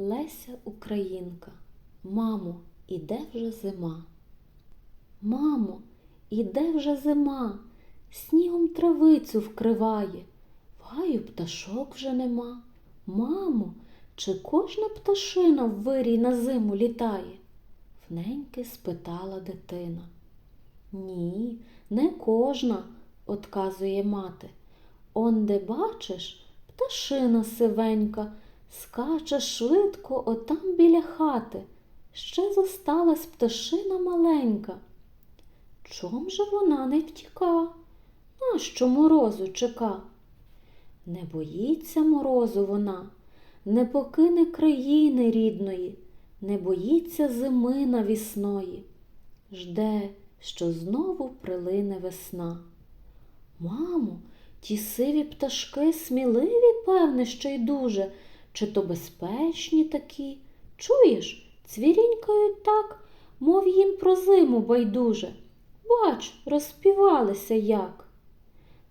Леся Українка. Мамо, іде вже зима. Мамо, іде вже зима, снігом травицю вкриває, в гаю пташок вже нема. Мамо, чи кожна пташина в вирій на зиму літає? Вненьки спитала дитина. Ні, не кожна, отказує мати. Он де бачиш, пташина сивенька, скаче швидко отам біля хати. Ще зосталась пташина маленька. Чом же вона не втіка? Нащо морозу чека? Не боїться морозу вона, не покине країни рідної, не боїться зими навісної, жде, що знову прилине весна. Мамо, ті сиві пташки сміливі, певне, що й дуже, чи то безпечні такі? Чуєш, цвірінькають так, мов їм про зиму байдуже. Бач, розспівалися як.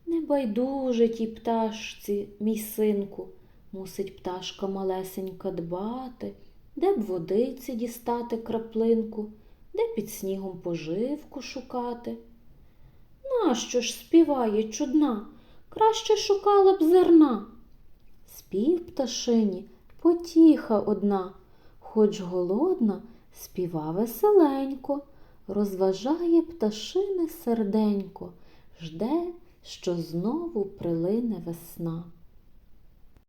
Не байдуже тій пташці, мій синку, мусить пташка малесенька дбати, де б водиці дістати краплинку, де під снігом поживку шукати. Нащо ж співає чудна? Краще шукала б зерна. Спів пташині потіха одна, хоч голодна, співа веселенько, розважає пташине серденько, жде, що знову прилине весна.